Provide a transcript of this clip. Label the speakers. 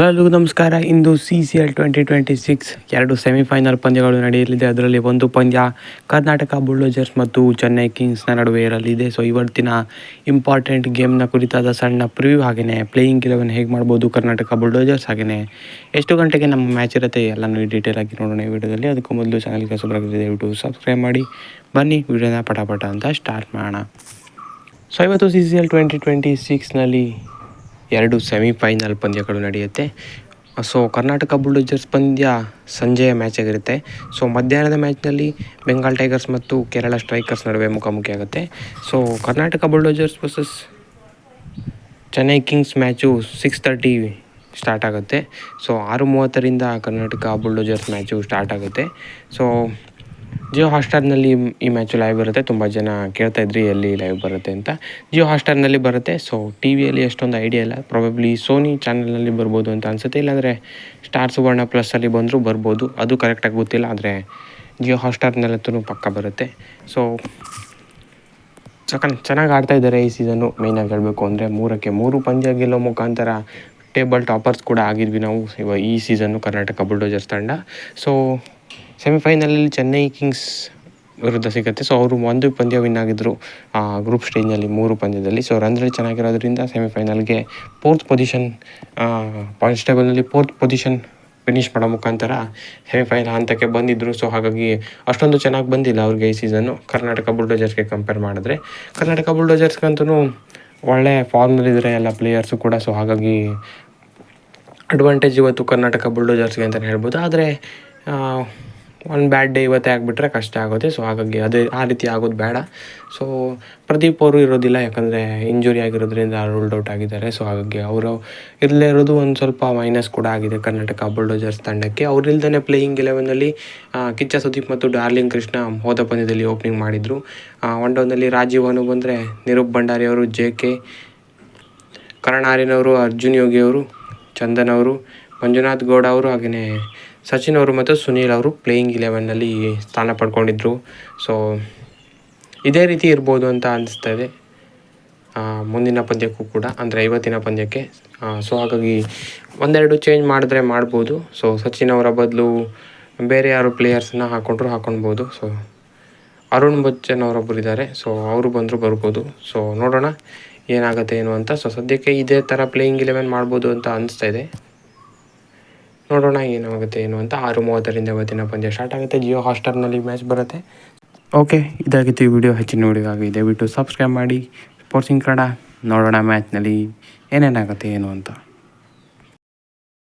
Speaker 1: ಎಲ್ಲರಿಗೂ ನಮಸ್ಕಾರ. ಇಂದು C C L twenty twenty six ಎರಡು ಸೆಮಿಫೈನಲ್ ಪಂದ್ಯಗಳು ನಡೆಯಲಿದೆ. ಅದರಲ್ಲಿ ಒಂದು ಪಂದ್ಯ ಕರ್ನಾಟಕ ಬುಲ್ಡೋಜರ್ಸ್ ಮತ್ತು ಚೆನ್ನೈ ಕಿಂಗ್ಸ್ನ ನಡುವೆ ಇರಲಿದೆ. ಸೊ ಇವತ್ತಿನ ಇಂಪಾರ್ಟೆಂಟ್ ಗೇಮ್ನ ಕುರಿತಾದ ಸಣ್ಣ ಪ್ರಿವ್ಯೂ ಹಾಗೆಯೇ ಪ್ಲೇಯಿಂಗ್ ಇಲೆವೆನ್ ಹೇಗೆ ಮಾಡ್ಬೋದು ಕರ್ನಾಟಕ ಬುಲ್ಡೋಜರ್ಸ್ ಹಾಗೆಯೇ ಎಷ್ಟು ಗಂಟೆಗೆ ನಮ್ಮ ಮ್ಯಾಚ್ ಇರುತ್ತೆ ಎಲ್ಲನೂ ಡೀಟೇಲ್ ಆಗಿ ನೋಡೋಣ ಈ ವಿಡಿಯೋದಲ್ಲಿ. ಅದಕ್ಕೂ ಮೊದಲು ಚಾನಲ್ಗೆ ಸುಬ್ರಾಗಿದೆ ದಯವಿಟ್ಟು ಸಬ್ಸ್ಕ್ರೈಬ್ ಮಾಡಿ. ಬನ್ನಿ ವಿಡಿಯೋನ ಪಟಾಪಟ ಅಂತ ಸ್ಟಾರ್ಟ್ ಮಾಡೋಣ. ಸೊ ಇವತ್ತು C C L twenty twenty ಸಿಕ್ಸ್ನಲ್ಲಿ ಎರಡು ಸೆಮಿಫೈನಲ್ ಪಂದ್ಯಗಳು ನಡೆಯುತ್ತೆ. ಸೊ ಕರ್ನಾಟಕ ಬುಲ್ಡೋಜರ್ಸ್ ಪಂದ್ಯ ಸಂಜೆಯ ಮ್ಯಾಚ್ ಆಗಿರುತ್ತೆ. ಸೊ ಮಧ್ಯಾಹ್ನದ ಮ್ಯಾಚ್ನಲ್ಲಿ ಬೆಂಗಾಲ್ ಟೈಗರ್ಸ್ ಮತ್ತು ಕೇರಳ ಸ್ಟ್ರೈಕರ್ಸ್ ನಡುವೆ ಮುಖಾಮುಖಿ ಆಗುತ್ತೆ. So Karnataka bulldozers versus Chennai kings match six thirty start ಆಗುತ್ತೆ. ಸೊ ಆರು ಮೂವತ್ತರಿಂದ ಕರ್ನಾಟಕ ಬುಲ್ಡೋಜರ್ಸ್ ಮ್ಯಾಚು ಸ್ಟಾರ್ಟ್ ಆಗುತ್ತೆ. ಸೊ ಜಿಯೋ ಹಾಟ್ಸ್ಟಾರ್ನಲ್ಲಿ ಈ ಮ್ಯಾಚು ಲೈವ್ ಬರುತ್ತೆ. ತುಂಬ ಜನ ಕೇಳ್ತಾ ಇದ್ರಿ, ಎಲ್ಲಿ ಲೈವ್ ಬರುತ್ತೆ ಅಂತ. ಜಿಯೋ ಹಾಟ್ಸ್ಟಾರ್ನಲ್ಲಿ ಬರುತ್ತೆ. ಸೊ ಟಿ ವಿಯಲ್ಲಿ ಎಷ್ಟೊಂದು ಐಡಿಯಾ ಇಲ್ಲ. ಪ್ರಾಬಬ್ಲಿ ಸೋನಿ ಚಾನಲ್ನಲ್ಲಿ ಬರ್ಬೋದು ಅಂತ ಅನಿಸುತ್ತೆ. ಇಲ್ಲಾಂದರೆ ಸ್ಟಾರ್ ಸುವರ್ಣ ಪ್ಲಸ್ಸಲ್ಲಿ ಬಂದರೂ ಬರ್ಬೋದು. ಅದು ಕರೆಕ್ಟಾಗಿ ಗೊತ್ತಿಲ್ಲ, ಆದರೆ ಜಿಯೋ ಹಾಟ್ಸ್ಟಾರ್ನಲ್ಲಂತೂ ಪಕ್ಕ ಬರುತ್ತೆ. ಸೊ ಸಕನ್ ಚೆನ್ನಾಗಿ ಆಡ್ತಾ ಇದ್ದಾರೆ ಈ ಸೀಸನ್ನು ಮೇಯ್ನಾಗಿ ಹೇಳಬೇಕು ಅಂದರೆ ಮೂರಕ್ಕೆ ಮೂರು ಪಂದ್ಯ ಗೆಲ್ಲೋ ಮುಖಾಂತರ ಟೇಬಲ್ ಟಾಪರ್ಸ್ ಕೂಡ ಆಗಿದ್ವಿ ನಾವು ಇವಾಗ ಈ ಸೀಸನ್ನು ಕರ್ನಾಟಕ ಬುಲ್ಡೋಜರ್ಸ್ ತಂಡ. ಸೊ ಸೆಮಿಫೈನಲಲ್ಲಿ ಚೆನ್ನೈ ಕಿಂಗ್ಸ್ ವಿರುದ್ಧ ಸಿಗುತ್ತೆ. ಸೊ ಅವರು ಒಂದು ಪಂದ್ಯ ವಿನ್ ಆಗಿದ್ದರು ಗ್ರೂಪ್ ಸ್ಟೇಜ್ನಲ್ಲಿ ಮೂರು ಪಂದ್ಯದಲ್ಲಿ. ಸೊ ರನ್ ರೇಟ್ ಚೆನ್ನಾಗಿರೋದ್ರಿಂದ ಸೆಮಿಫೈನಲ್ಗೆ ಫೋರ್ತ್ ಪೊಸಿಷನ್ ಪಾಯಿಂಟ್ಸ್ ಟೇಬಲ್ನಲ್ಲಿ ಫೋರ್ತ್ ಪೊಸಿಷನ್ ಫಿನಿಷ್ ಮಾಡೋ ಮುಖಾಂತರ ಸೆಮಿಫೈನಲ್ ಹಂತಕ್ಕೆ ಬಂದಿದ್ದರು ಸೊ ಹಾಗಾಗಿ ಅಷ್ಟೊಂದು ಚೆನ್ನಾಗಿ ಬಂದಿಲ್ಲ ಅವ್ರಿಗೆ ಈ ಸೀಸನ್ನು ಕರ್ನಾಟಕ ಬುಲ್ಡೋಜರ್ಸ್ಗೆ ಕಂಪೇರ್ ಮಾಡಿದ್ರೆ. ಕರ್ನಾಟಕ ಬುಲ್ಡೋಜರ್ಸ್ಗಂತೂ ಒಳ್ಳೆ ಫಾರ್ಮ್ನಲ್ಲಿದ್ದಾರೆ ಎಲ್ಲ ಪ್ಲೇಯರ್ಸು ಕೂಡ. ಸೊ ಹಾಗಾಗಿ ಅಡ್ವಾಂಟೇಜ್ ಇವತ್ತು ಕರ್ನಾಟಕ ಬುಲ್ಡೋಜರ್ಸ್ಗೆ ಅಂತಲೇ ಹೇಳ್ಬೋದು. ಆದರೆ ಒಂದು ಬ್ಯಾಡ್ ಡೇ ಇವತ್ತೇ ಆಗಿಬಿಟ್ರೆ ಕಷ್ಟ ಆಗುತ್ತೆ. ಸೊ ಹಾಗಾಗಿ ಅದೇ ಆ ರೀತಿ ಆಗೋದು ಬೇಡ. ಸೊ ಪ್ರದೀಪ್ ಅವರು ಇರೋದಿಲ್ಲ, ಯಾಕಂದರೆ ಇಂಜುರಿ ಆಗಿರೋದ್ರಿಂದ ರೂಲ್ಡ್ ಔಟ್ ಆಗಿದ್ದಾರೆ. ಸೊ ಹಾಗಾಗಿ ಅವರು ಇರಲೇ ಇರೋದು ಒಂದು ಸ್ವಲ್ಪ ಮೈನಸ್ ಕೂಡ ಆಗಿದೆ ಕರ್ನಾಟಕ ಬುಲ್ಡೋಜರ್ಸ್ ತಂಡಕ್ಕೆ. ಅವರಿಲ್ದೇ ಪ್ಲೇಯಿಂಗ್ ಎಲೆವೆನಲ್ಲಿ ಕಿಚ್ಚ ಸುದೀಪ್ ಮತ್ತು ಡಾರ್ಲಿಂಗ್ ಕೃಷ್ಣ ಹೋದ ಪಂದ್ಯದಲ್ಲಿ ಓಪನಿಂಗ್ ಮಾಡಿದರು. ಒನ್ ಡೌನಲ್ಲಿ ರಾಜೀವ್ ಅನು ಬಂದರೆ ನಿರೂಪ್ ಭಂಡಾರಿ ಅವರು ಜೆ ಕೆ ಕರಣಾರಿನವರು, ಅರ್ಜುನ್ ಯೋಗಿ ಅವರು ಚಂದನ್ ಅವರು, ಮಂಜುನಾಥ್ ಗೌಡ ಅವರು ಹಾಗೆಯೇ ಸಚಿನ್ ಅವರು ಮತ್ತು ಸುನೀಲ್ ಅವರು ಪ್ಲೇಯಿಂಗ್ ಇಲೆವೆನ್ನಲ್ಲಿ ಸ್ಥಾನ ಪಡ್ಕೊಂಡಿದ್ದರು ಸೊ ಇದೇ ರೀತಿ ಇರ್ಬೋದು ಅಂತ ಅನಿಸ್ತಾ ಇದೆ. ಮುಂದಿನ ಪಂದ್ಯಕ್ಕೂ ಕೂಡ, ಅಂದರೆ ಐವತ್ತಿನ ಪಂದ್ಯಕ್ಕೆ. ಸೊ ಹಾಗಾಗಿ ಒಂದೆರಡು ಚೇಂಜ್ ಮಾಡಿದ್ರೆ ಮಾಡ್ಬೋದು. ಸೊ ಸಚಿನ್ ಅವರ ಬದಲು ಬೇರೆ ಯಾರು ಪ್ಲೇಯರ್ಸನ್ನ ಹಾಕ್ಕೊಂಡ್ರು ಹಾಕ್ಕೊಳ್ಬೋದು ಸೊ ಅರುಣ್ ಬಚ್ಚನ್ ಅವರೊಬ್ಬರು ಇದ್ದಾರೆ. ಸೊ ಅವರು ಬಂದರೂ ಬರ್ಬೋದು. ಸೊ ನೋಡೋಣ. ಏನಾಗುತ್ತೆ ಏನು ಅಂತ. ಸೊ ಸದ್ಯಕ್ಕೆ ಇದೇ ಥರ ಪ್ಲೇಯಿಂಗ್ ಇಲೆವೆನ್ ಮಾಡ್ಬೋದು ಅಂತ ಅನಿಸ್ತಾ ಇದೆ. ನೋಡೋಣ ಏನಾಗುತ್ತೆ ಏನು ಅಂತ. ಆರು ಮೂವತ್ತರಿಂದ ಇವತ್ತಿನ ಪಂದ್ಯ ಸ್ಟಾರ್ಟ್ ಆಗುತ್ತೆ. ಜಿಯೋ ಹಾಸ್ಟರ್ನಲ್ಲಿ ಮ್ಯಾಚ್ ಬರುತ್ತೆ. ಓಕೆ ಇದಾಗಿತ್ತು ಈ ವಿಡಿಯೋ ಹೆಚ್ಚಿನ ವಿಡಿಯೋಗಾಗಿ ದಯವಿಟ್ಟು ಸಬ್ಸ್ಕ್ರೈಬ್ ಮಾಡಿ. ಸ್ಪೋರ್ಟ್ಸಿಂಗ್ ಕನ್ನಡ. ನೋಡೋಣ ಮ್ಯಾಚ್ನಲ್ಲಿ ಏನೇನಾಗುತ್ತೆ ಏನು ಅಂತ.